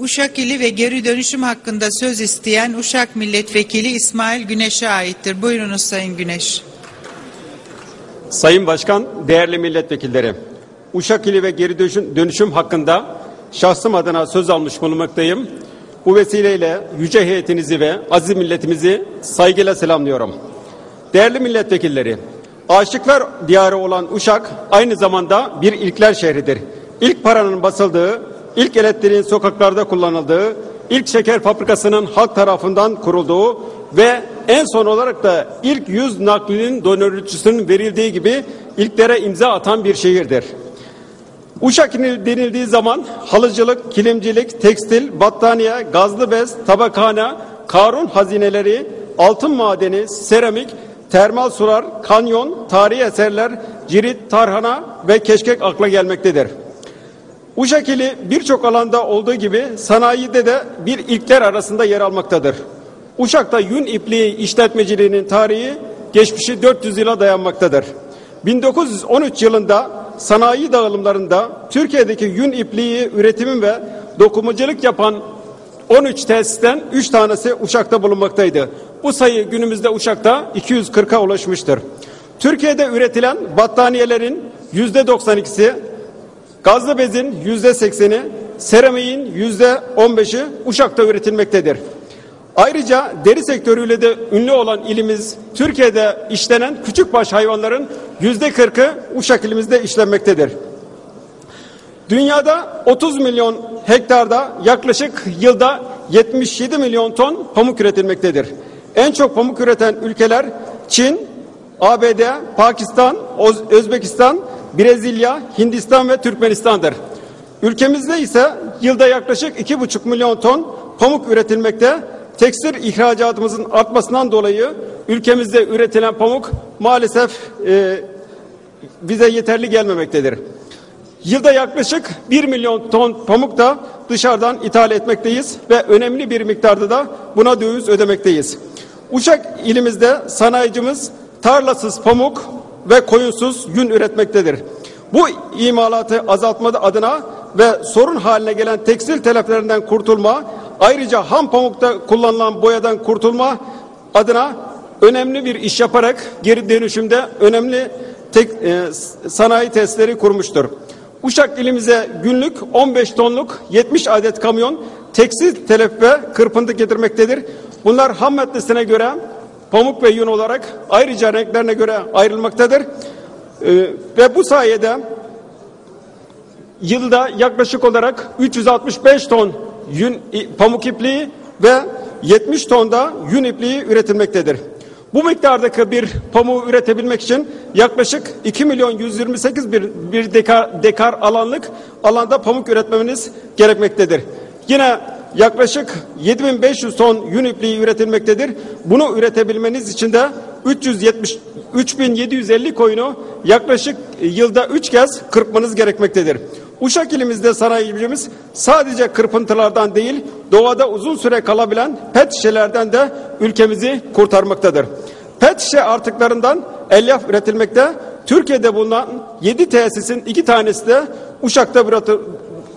Uşak ili ve geri dönüşüm hakkında söz isteyen Uşak Milletvekili İsmail Güneş'e aittir. Buyurunuz Sayın Güneş. Sayın Başkan, değerli milletvekilleri, Uşak ili ve geri dönüşüm, hakkında şahsım adına söz almış bulunmaktayım. Bu vesileyle yüce heyetinizi ve aziz milletimizi saygıyla selamlıyorum. Değerli milletvekilleri, aşıklar diyarı olan Uşak aynı zamanda bir ilkler şehridir. İlk paranın basıldığı, ilk elektriğin sokaklarda kullanıldığı, ilk şeker fabrikasının halk tarafından kurulduğu ve en son olarak da ilk yüz naklinin donörlüsünün verildiği gibi ilklere imza atan bir şehirdir. Uşak denildiği zaman halıcılık, kilimcilik, tekstil, battaniye, gazlı bez, tabakhane, karun hazineleri, altın madeni, seramik, termal sular, kanyon, tarihi eserler, cirit, tarhana ve keşkek akla gelmektedir. Uşak ili birçok alanda olduğu gibi sanayide de bir ilkler arasında yer almaktadır. Uşak'ta yün ipliği işletmeciliğinin tarihi geçmişi 400 yıla dayanmaktadır. 1913 yılında sanayi dağılımlarında Türkiye'deki yün ipliği üretimin ve dokumacılık yapan 13 tesisten 3 tanesi Uşak'ta bulunmaktaydı. Bu sayı günümüzde Uşak'ta 240'a ulaşmıştır. Türkiye'de üretilen battaniyelerin %92'si, gazlı bezin %80'i, seramiğin %15'i Uşak'ta üretilmektedir. Ayrıca deri sektörüyle de ünlü olan ilimiz Türkiye'de işlenen küçükbaş hayvanların yüzde kırkı Uşak ilimizde işlenmektedir. Dünyada 30 milyon hektarda yaklaşık yılda 77 milyon ton pamuk üretilmektedir. En çok pamuk üreten ülkeler Çin, ABD, Pakistan, Özbekistan, Brezilya, Hindistan ve Türkmenistan'dır. Ülkemizde ise yılda yaklaşık 2,5 milyon ton pamuk üretilmekte tekstil ihracatımızın artmasından dolayı ülkemizde üretilen pamuk maalesef e, bize yeterli gelmemektedir. Yılda yaklaşık 1 milyon ton pamuk da dışarıdan ithal etmekteyiz ve önemli bir miktarda da buna döviz ödemekteyiz. Uşak ilimizde sanayicimiz tarlasız pamuk ve koyunsuz yün üretmektedir. Bu imalatı azaltma adına ve sorun haline gelen tekstil teleflerinden kurtulma, ayrıca ham pamukta kullanılan boyadan kurtulma adına önemli bir iş yaparak geri dönüşümde önemli tek, e, sanayi testleri kurmuştur. Uşak ilimize günlük 15 tonluk 70 adet kamyon tekstil telef ve kırpıntı getirmektedir. Bunlar ham maddesine göre pamuk ve yün olarak ayrıca renklerine göre ayrılmaktadır. Ee, ve bu sayede yılda yaklaşık olarak 365 ton yün, pamuk ipliği ve 70 ton da yün ipliği üretilmektedir. Bu miktardaki bir pamuğu üretebilmek için yaklaşık 2 milyon 128 bir, bir dekar, dekar alanlık alanda pamuk üretmemiz gerekmektedir. Yine yaklaşık 7500 ton yün ipliği üretilmektedir. Bunu üretebilmeniz için de 370 3750 koyunu yaklaşık yılda 3 kez kırpmanız gerekmektedir. Uşak ilimizde sanayicimiz sadece kırpıntılardan değil doğada uzun süre kalabilen pet şişelerden de ülkemizi kurtarmaktadır. Pet şişe artıklarından elyaf üretilmekte. Türkiye'de bulunan 7 tesisin 2 tanesi de Uşak'ta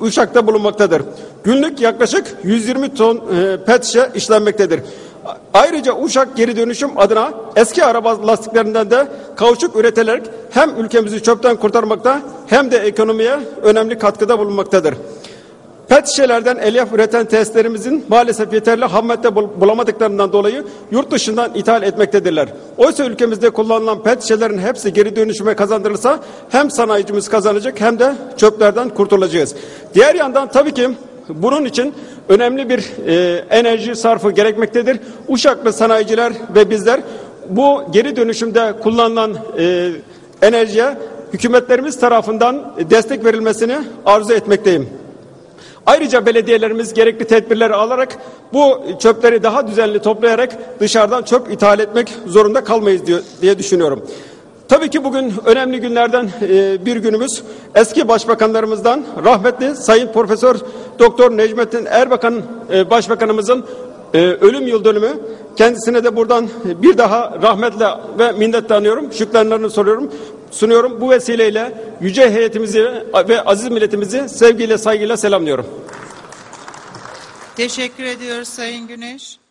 Uşak'ta bulunmaktadır. Günlük yaklaşık 120 ton e, pet şişe işlenmektedir. Ayrıca Uşak geri dönüşüm adına eski araba lastiklerinden de kauçuk üretilerek hem ülkemizi çöpten kurtarmakta hem de ekonomiye önemli katkıda bulunmaktadır. Pet şişelerden elyaf üreten tesislerimizin maalesef yeterli ham madde bulamadıklarından dolayı yurt dışından ithal etmektedirler. Oysa ülkemizde kullanılan pet şişelerin hepsi geri dönüşüme kazandırılsa hem sanayicimiz kazanacak hem de çöplerden kurtulacağız. Diğer yandan tabii ki bunun için önemli bir e, enerji sarfı gerekmektedir. Uşaklı sanayiciler ve bizler bu geri dönüşümde kullanılan e, enerjiye hükümetlerimiz tarafından destek verilmesini arzu etmekteyim. Ayrıca belediyelerimiz gerekli tedbirleri alarak bu çöpleri daha düzenli toplayarak dışarıdan çöp ithal etmek zorunda kalmayız diye düşünüyorum. Tabii ki bugün önemli günlerden e, bir günümüz. Eski başbakanlarımızdan rahmetli Sayın Profesör Doktor Necmettin Erbakan e, Başbakanımızın e, ölüm yıl dönümü. Kendisine de buradan bir daha rahmetle ve minnetle anıyorum. Şükranlarını soruyorum. Sunuyorum. Bu vesileyle yüce heyetimizi ve aziz milletimizi sevgiyle saygıyla selamlıyorum. Teşekkür ediyoruz Sayın Güneş.